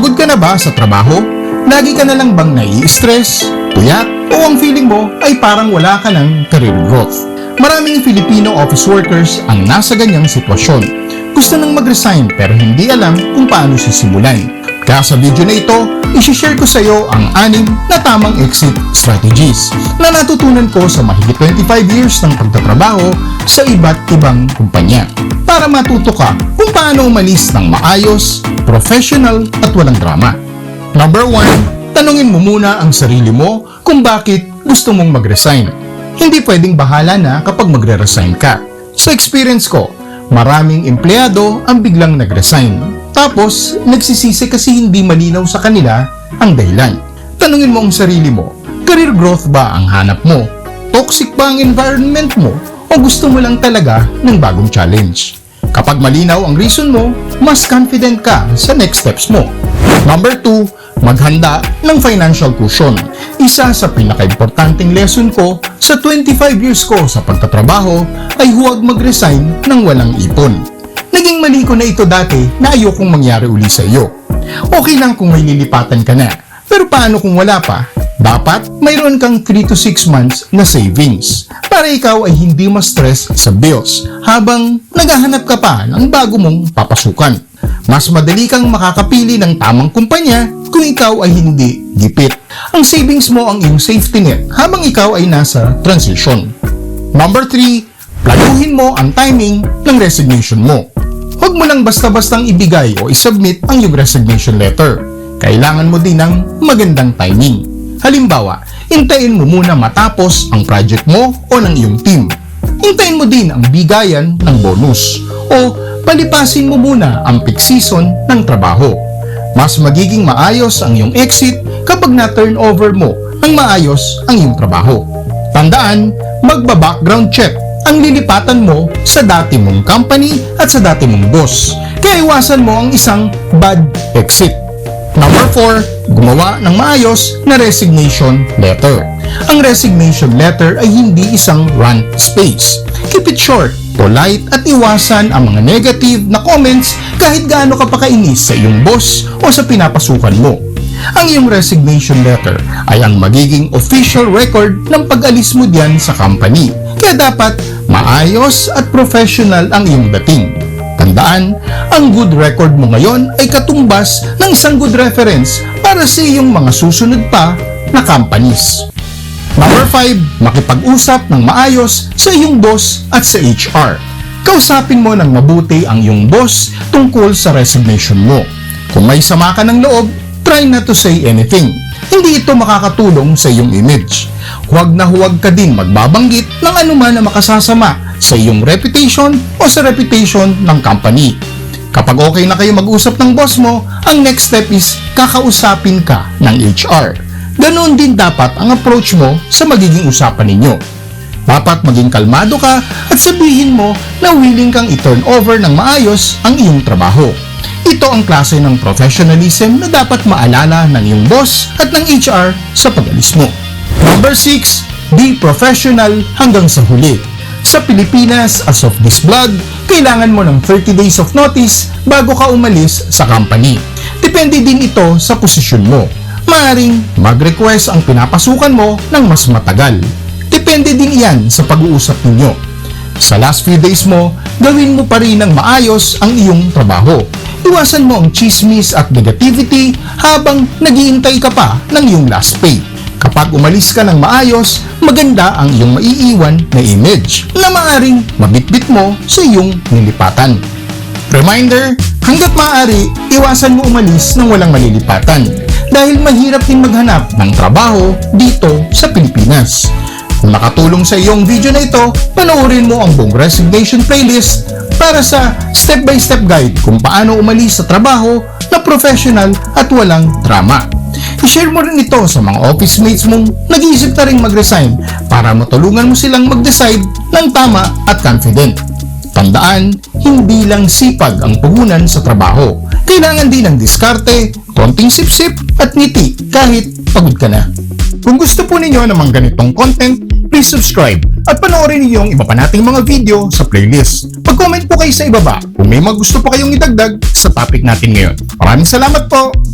Pagod ka na ba sa trabaho? Lagi ka na lang bang nai-stress, puyat, o ang feeling mo ay parang wala ka ng career growth? Maraming Filipino office workers ang nasa ganyang sitwasyon. Gusto nang mag-resign pero hindi alam kung paano sisimulan. Kaya sa video na ito, isishare ko sa iyo ang anim na tamang exit strategies na natutunan ko sa mahigit 25 years ng pagtatrabaho sa iba't ibang kumpanya para matuto ka kung paano umalis ng maayos, professional at walang drama. Number 1, tanungin mo muna ang sarili mo kung bakit gusto mong mag-resign. Hindi pwedeng bahala na kapag magre-resign ka. Sa experience ko, maraming empleyado ang biglang nag-resign. Tapos, nagsisisi kasi hindi malinaw sa kanila ang dahilan. Tanungin mo ang sarili mo, career growth ba ang hanap mo? Toxic ba ang environment mo? O gusto mo lang talaga ng bagong challenge? Kapag malinaw ang reason mo, mas confident ka sa next steps mo. Number 2, maghanda ng financial cushion. Isa sa pinaka-importanting lesson ko sa 25 years ko sa pagtatrabaho ay huwag mag-resign ng walang ipon. Naging mali ko na ito dati na ayokong mangyari uli sa iyo. Okay lang kung may lilipatan ka na, pero paano kung wala pa? Dapat mayroon kang 3 to 6 months na savings para ikaw ay hindi ma-stress sa bills habang naghahanap ka pa ng bago mong papasukan. Mas madali kang makakapili ng tamang kumpanya kung ikaw ay hindi gipit. Ang savings mo ang iyong safety net habang ikaw ay nasa transition. Number 3, planuhin mo ang timing ng resignation mo. Huwag mo lang basta-bastang ibigay o isubmit ang iyong resignation letter. Kailangan mo din ng magandang timing. Halimbawa, hintayin mo muna matapos ang project mo o ng iyong team. Hintayin mo din ang bigayan ng bonus o palipasin mo muna ang peak season ng trabaho. Mas magiging maayos ang iyong exit kapag na-turnover mo ng maayos ang iyong trabaho. Tandaan, magba-background check ang lilipatan mo sa dati mong company at sa dati mong boss. Kaya iwasan mo ang isang bad exit. Number 4, gumawa ng maayos na resignation letter. Ang resignation letter ay hindi isang rant space. Keep it short, polite at iwasan ang mga negative na comments kahit gaano ka pa kainis sa iyong boss o sa pinapasukan mo. Ang iyong resignation letter ay ang magiging official record ng pag-alis mo diyan sa company. Kaya dapat maayos at professional ang iyong dating. Tandaan, ang good record mo ngayon ay katumbas ng isang good reference para sa iyong mga susunod pa na companies. Number 5, makipag-usap ng maayos sa iyong boss at sa HR. Kausapin mo ng mabuti ang iyong boss tungkol sa resignation mo. Kung may sama ka ng loob, try not to say anything. Hindi ito makakatulong sa iyong image. Huwag na huwag ka din magbabanggit ng anuman na makasasama sa iyong reputation o sa reputation ng company. Kapag okay na kayo mag-usap ng boss mo, ang next step is kakausapin ka ng HR. Ganoon din dapat ang approach mo sa magiging usapan ninyo. Dapat maging kalmado ka at sabihin mo na willing kang i-turn over ng maayos ang iyong trabaho. Ito ang klase ng professionalism na dapat maalala ng iyong boss at ng HR sa pag-alis mo. Number 6, be professional hanggang sa huli. Sa Pilipinas, as of this vlog, kailangan mo ng 30 days of notice bago ka umalis sa company. Depende din ito sa posisyon mo. Maaring mag-request ang pinapasukan mo ng mas matagal. Depende din iyan sa pag-uusap ninyo. Sa last few days mo, gawin mo pa rin ng maayos ang iyong trabaho. Iwasan mo ang chismis at negativity habang naghihintay ka pa ng iyong last pay. Kapag umalis ka ng maayos, maganda ang iyong maiiwan na image na maaring mabitbit mo sa iyong nilipatan. Reminder, hanggat maaari, iwasan mo umalis ng walang malilipatan dahil mahirap din maghanap ng trabaho dito sa Pilipinas. Kung nakatulong sa iyong video na ito, panoorin mo ang buong resignation playlist para sa step-by-step guide kung paano umalis sa trabaho na professional at walang drama. I-share mo rin ito sa mga office mates mong nag-iisip na rin mag-resign para matulungan mo silang mag-decide ng tama at confident. Tandaan, hindi lang sipag ang puhunan sa trabaho. Kailangan din ng diskarte, konting sip-sip at ngiti kahit pagod ka na. Kung gusto po ninyo namang ganitong content, please subscribe at panoorin niyo yung iba pa nating mga video sa playlist. Pag-comment po kayo sa ibaba kung may mga gusto pa kayong idagdag sa topic natin ngayon. Maraming salamat po!